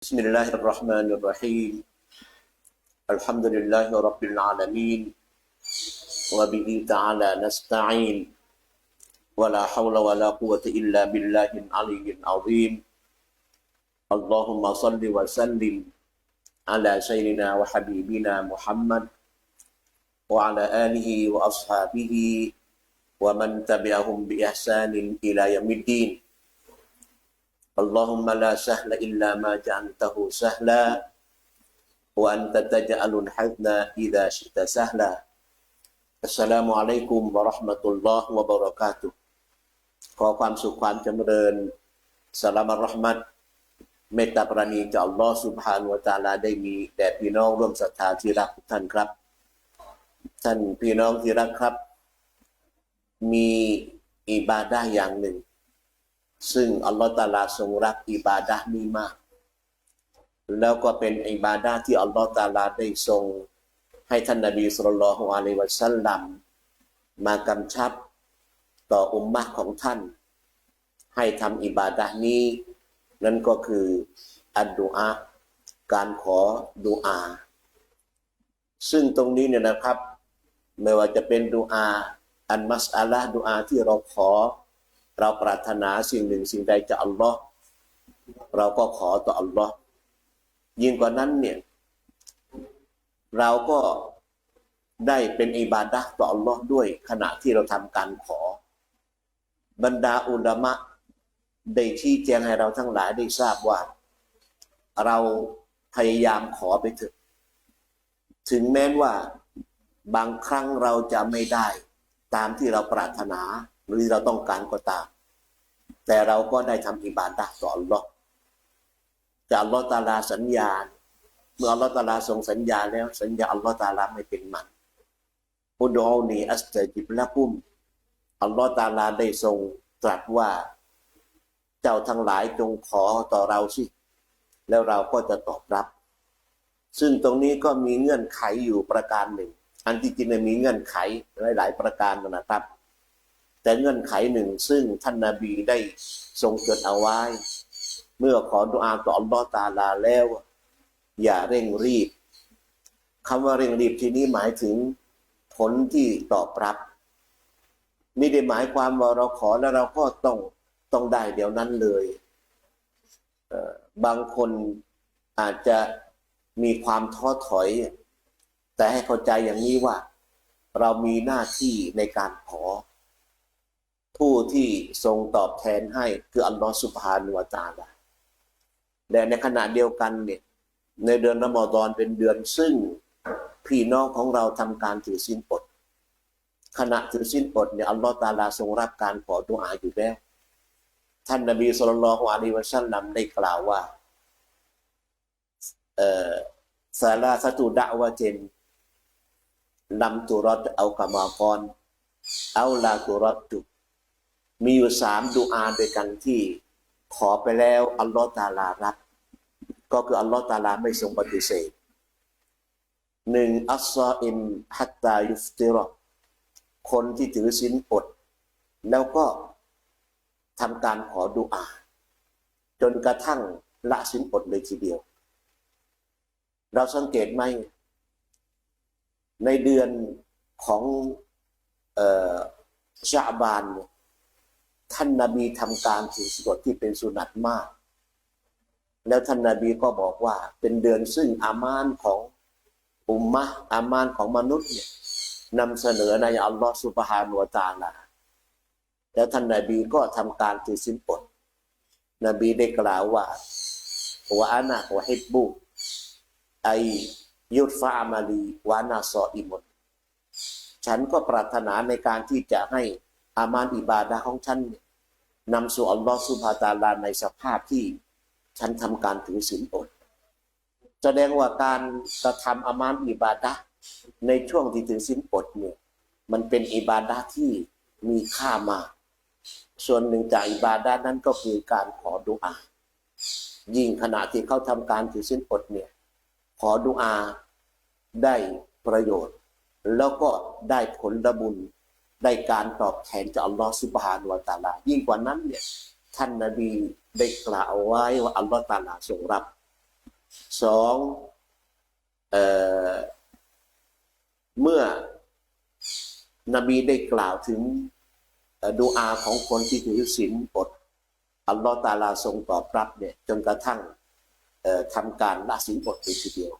بسم الله الرحمن الرحيم الحمد لله رب العالمين وبه تعالى نستعين ولا حول ولا قوة إلا بالله العلي العظيم اللهم صل وسلم على سيدنا وحبيبنا محمد وعلى آله وأصحابه ومن تبعهم بإحسان إلى يوم الدين Allahumma la sahla illa ma ja'antahu sahla wa anta taj'alul hazna idza syi'ta sahla Assalamualaikum warahmatullahi wabarakatuh ขอความสุขความจำเริญสลามรหมัดเมตตาปราณีจากอัลลอฮ์สุบฮานวตาลาได้มีแด่พี่น้องร่วมศรัทธาที่รักทุกท่านครับ ท่านพี่น้องที่รักครับ มีอิบาดาอย่างหนึ่ง ซึ่งอัลลอฮฺตาลาทรงรักอิบาดะนี้มาก แล้วก็เป็นอิบาดะที่อัลลอฮฺตาลาได้ทรง ให้ท่านนบีสุลต่านละฮ์อะลัยวะสัลลัมมากำชับต่ออุมมะของท่าน ให้ทำอิบาดะนี้ นั่นก็คืออัดดุอาการขอดุอา ซึ่งตรงนี้เนี่ยนะครับ ไม่ว่าจะเป็นดุอา อันมัสอาละห์ดุอาที่เราขอ เราปรารถนาสิ่งหนึ่งสิ่งใดจากอัลลอฮ์เราก็ขอต่ออัลลอฮ์ยิ่งกว่านั้นเนี่ย เราก็ได้เป็นอิบาดะต่ออัลลอฮ์ด้วยขณะที่เราทำการขอ บรรดาอุลามะได้ชี้แจงให้เราทั้งหลายได้ทราบว่า เราพยายามขอไปเถอะถึงแม้ว่าบางครั้งเราจะไม่ได้ตามที่เราปรารถนา หรือเราต้องการก็ตาม แต่เราก็ได้ทำอิบาดะห์ต่ออัลลอฮ์แต่อัลลอฮ์ตาลาสัญญา เมื่ออัลลอฮ์ตาลาทรงสัญญาแล้ว สัญญาอัลลอฮ์ตาลาไม่เป็นมันอุดอนีอัสตจิบละกุมอัลลอฮ์ตาลาได้ทรงตรัสว่า เจ้าทั้งหลายจงขอต่อเราสิ แล้วเราก็จะตอบรับ ซึ่งตรงนี้ก็มีเงื่อนไขอยู่ประการหนึ่ง อันที่จริงมีเงื่อนไขหลาย ๆ ประการนะครับ แต่เงื่อนไขหนึ่งซึ่งท่านนาบีได้ทรงจดเอาไว้ เมื่อขอดุอาต่ออัลลอฮ์ตาลาแล้ว อย่าเร่งรีบคำว่าเร่งรีบที่นี้หมายถึงผลที่ตอบรับ ไม่ได้หมายความว่าเราขอแล้วเราก็ต้องต้องได้เดี๋ยวนั้นเลยบางคนอาจจะมีความท้อถอย แต่ให้เข้าใจอย่างนี้ว่า เรามีหน้าที่ในการขอ ผู้ที่ทรงตอบแทนให้คืออัลลอฮฺสุบฮานุวะตาลาแต่ในขณะเดียวกันเนี่ยในเดือนรอมฎอนเป็นเดือนซึ่งพี่น้องของเราทำการถือสินอดขณะถือสินอดเนี่ยอัลลอฮฺตาลาทรงรับการขอดุอาอยู่แล้ว ท่านนบีสุลต่านละฮ์อะลัยฮิวะซัลลัมได้กล่าวว่าเอ่อซาลาสตุดะวะเจนนำตุรอดเอากามากรเอาลาตุรอดตุ มีอยู่สามดุอาด้วยกันที่ขอไปแล้วอัลลอฮฺตาลารับ ก็คืออัลลอฮฺตาลาไม่ทรงปฏิเสธหนึ่งอัลซออิมฮัตตายุฟติรอคนที่ถือศีลอด แล้วก็ทำการขอดุอา จนกระทั่งละศีลอดเลยทีเดียว เราสังเกตไหม ในเดือนของชาบานเนี่ย ท่านนาบีทำการถือศีลอดที่เป็นสุนัตมาก แล้วท่านนาบีก็บอกว่าเป็นเดือนซึ่งอามานของอุมมะอามานของมนุษย์เนี่ยนำเสนอในอัลลอฮฺสุบฮานุวตาลาแล้วท่านนาบีก็ทำการถือสินอดนบีได้กล่าวว่าว่าอานะวะฮิบบุไอยุดฟาอามาลีวานาซออิมนฉันก็ปรารถนาในการที่จะให้อามานอิบาดาของฉันน นำสู่อัลลอฮฺสุบฮาตาลาในสภาพที่ฉันทำการถือสินอดแสดงว่าการกระทำอามานอิบาดะในช่วงที่ถือสินอดเนี่ยมันเป็นอิบาดะที่มีค่ามาก ส่วนหนึ่งจากอิบาดะนั้นก็คือการขอดุอา ยิ่งขณะที่เขาทำการถือสินอดเนี่ยขอดุอาได้ประโยชน์ แล้วก็ได้ผลบุญ ได้การตอบแทนจากอัลลอฮฺสุบฮานุวะตาลา ยิ่งกว่านั้นเนี่ยท่านนาบีได้กล่าวไว้ว่าอัลลอฮฺตาลาทรงรับสองเอ่อเมื่อนบีได้กล่าวถึงอ่อดูอาของคนที่ถือศีลอดอัลลอฮ์ตาลาทรงตอบรับเนี่ยจนกระทั่งเอ่อทำการละศีลอดไปทีเดียว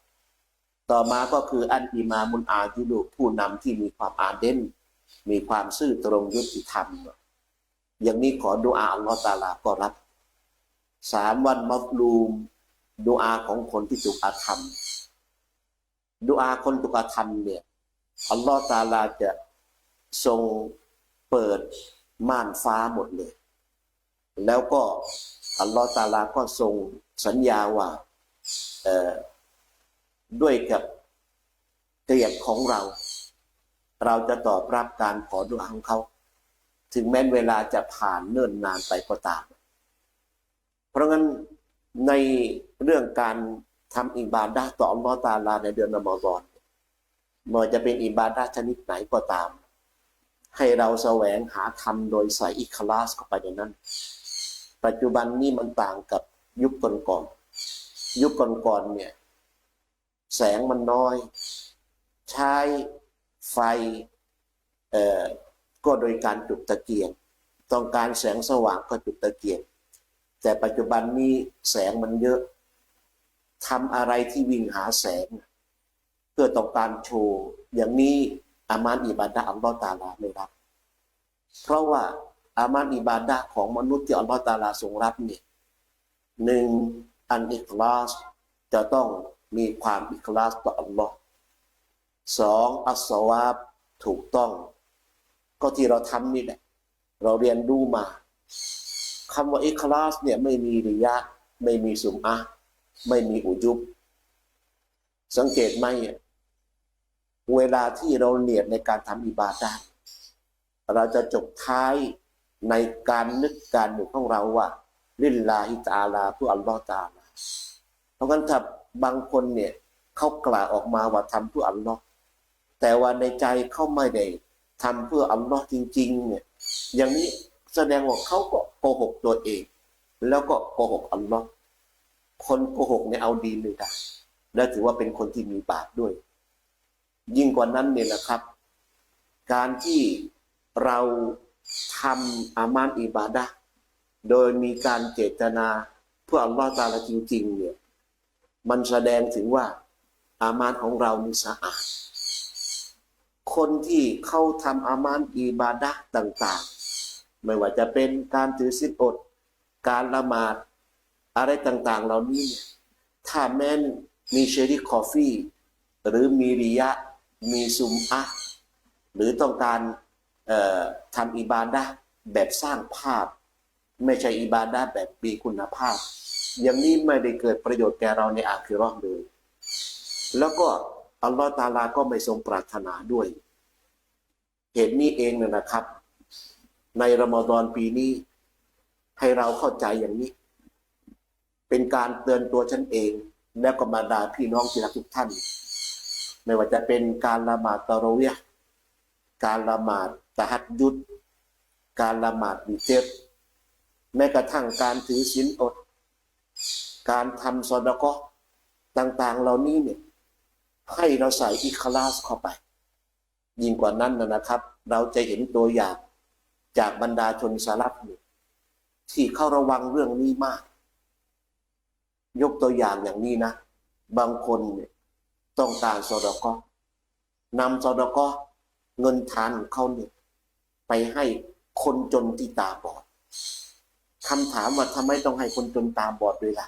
ต่อมาก็คืออันอิมามุนอาดิลูผู้นำที่มีความอาเดน มีความซื่อตรงยุติธรรม อย่างนี้ขอดูอาอัลลอฮ์ตาลาก็รับสามวันมัฟลูมดูอาของคนที่ถูกอาธรรมดูอาคนถูกอาธรรมเนี่ยอัลลอฮ์ตาลาจะทรงเปิดม่านฟ้าหมดเลย แล้วก็อัลลอฮ์ตาลาก็ทรงสัญญาว่าด้วยกับเกียรติของเรา เราจะตอบรับการขอดุอาของเขา ถึงแม้เวลาจะผ่านเนิ่นนานไปก็ตาม เพราะงั้นในเรื่องการทำอิบาดะต่ออัลลอฮ์ตาลาในเดือนอมฎอนไมันจะเป็นอิบาดะชนิดไหนก็ตาม ให้เราแสวงหาทำโดยใส่อิคลาสเข้าไปในนั้น ปัจจุบันนี้มันต่างกับยุคก่อนๆยุคก่อนๆเนี่ย แสงมันน้อย ใช้ ไฟเอ่อก็โดยการจุดตะเกียง ต้องการแสงสว่างก็จุดตะเกียง แต่ปัจจุบันนี้แสงมันเยอะทำอะไรที่วิ่งหาแสง เพื่อต้องการโชว์อย่างนี้อามานอิบาดะอัลลอฮ์ตาลาไม่รับ เพราะว่าอามานอิบาดะของมนุษย์ที่อัลลอฮ์ตาลาทรงรับเนี่ยหนึ่งอันอิคลาสจะต้องมีความอิคลาสต่ออัลลอฮ์ สองอัสวาบถูกต้อง ก็ที่เราทำนี่แหละ เราเรียนรู้มาคำว่าอิคลาสเนี่ยไม่มีริยะ ไม่มีสุมอะไม่มีอุจุบ สังเกตไหมเวลาที่เราเนียดในการทำอิบาดะห์เราจะจบท้ายในการนึกการหนึ่ของเราว่าลิลลาฮิตาลาเพื่ออัลลอฮ์ตาลาเพราะงั้นถ้าบางคนเนี่ยเขากล่าวออกมาว่าทำเพื่ออัลลอฮ์ แต่ว่าในใจเขาไม่ได้ทำเพื่ออัลลอฮ์จริง ๆ เนี่ย อย่างนี้แสดงว่าเขาก็โกหกตัวเอง แล้วก็โกหกอัลลอฮ์คนโกหกเนี่ยเอาดีไม่ได้และถือว่าเป็นคนที่มีบาปด้วย ยิ่งกว่านั้นเนี่ยนะครับ การที่เราทำอามานอิบาดะโดยมีการเจตนาเพื่ออัลลอฮ์ตาลาจริง ๆ เนี่ย มันแสดงถึงว่าอามานของเรานี่สะอาด คนที่เขาทำอามานอิบาดะต่าง ๆ ไม่ว่าจะเป็นการถือศีลอด การละหมาดอะไรต่างๆ เหล่านี้ ถ้าแม้นมีเชอรี่คอฟฟี่ หรือมีริยะ มีซุมอะหรือต้องการทำอิบาดะแบบสร้างภาพ ไม่ใช่อิบาดะแบบมีคุณภาพ อย่างนี้ไม่ได้เกิดประโยชน์แก่เราในอาคิราะห์เลยแล้วก็ อัลลอฮ์ตาลาก็ไม่ทรงปรารถนาด้วย เหตุนี้เองนะครับ ในรอมฎอนปีนี้ ให้เราเข้าใจอย่างนี้ เป็นการเตือนตัวฉันเอง และก็บรรดาพี่น้องที่รักทุกท่าน ไม่ว่าจะเป็นการละหมาดตะเรเวียการละหมาดตะฮัดยุดการละหมาดบิเตรแม้กระทั่งการถือศีลอด การทำซอดะกะต่างๆ เหล่านี้เนี่ย ให้เราใส่อิคลาสเข้าไป ยิ่งกว่านั้นนะนะครับ เราจะเห็นตัวอย่างจากบรรดาชนสลับที่เข้าระวังเรื่องนี้มาก ยกตัวอย่างอย่างนี้นะ บางคนเนี่ยต้องการซอดะเกาะห์นำซอดะเกาะห์เงินทานของเขาเนี่ยไปให้คนจนที่ตาบอดคำถามว่าทำไมต้องให้คนจนตาบอดด้วยล่ะ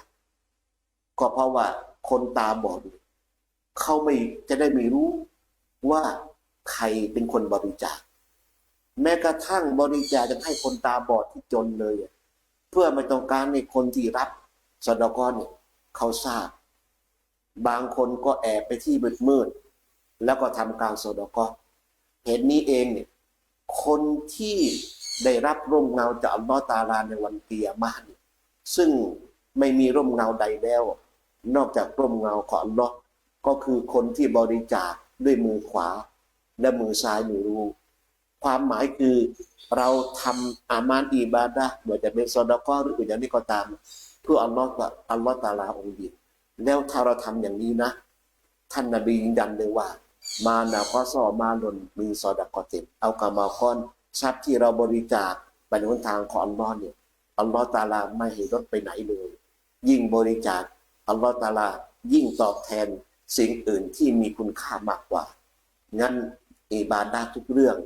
ก็เพราะว่าคนตาบอดเนี่ย เขาไม่จะได้ไม่รู้ว่าใครเป็นคนบริจาค แม้กระทั่งบริจาคจะให้คนตาบอดที่จนเลย เพื่อไม่ต้องการในคนที่รับสดกรเนี่ยเขาทราบ บางคนก็แอบไปที่มืดมืดแล้วก็ทำการสดกรเหตุนี้เองเนี่ยคนที่ได้รับร่มเงาจากอัลลอฮ์ตาลาในวันเกียร์มาเนี่ยซึ่งไม่มีร่มเงาใดแล้ว นอกจากร่มเงาของอัลลอฮ์ ก็คือคนที่บริจาคด้วยมือขวา และมือซ้ายมือรู้ ความหมายคือเราทำอามานอิบาดะห์ไม่ว่าจะเป็นซอดะกอหรืออื่นอย่างนี้ก็ตาม เพื่ออัลลอฮ์อัลลอฮ์ตาลาองค์เดียวแล้วถ้าเราทำอย่างนี้นะ ท่านนบียืนยันเลยว่า มานาคอซอมาลนมีซอดากอตินเอากามาคอนทรัพย์ที่เราบริจาคไปในหนทางของอัลลอฮ์เนี่ยอัลลอฮ์ตาลาไม่ให้ลดไปไหนเลย ยิ่งบริจาคอัลลอฮ์ตาลายิ่งตอบแทน สิ่งอื่นที่มีคุณค่ามากกว่า งั้นอิบาดาทุกเรื่อง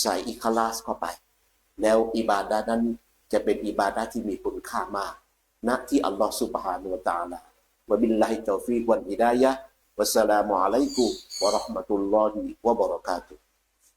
ใส่อิคลาสเข้าไป แล้วอิบาดานั้นจะเป็นอิบาดาที่มีคุณค่ามากณที่อัลลอฮฺสุบฮานุตาลาวะบิลลาฮิตอฟีกวันฮิดายะฮ์วัสสลามุอะลัยกุมวะราะห์มะตุลลอฮิวะบะเราะกาตุฮ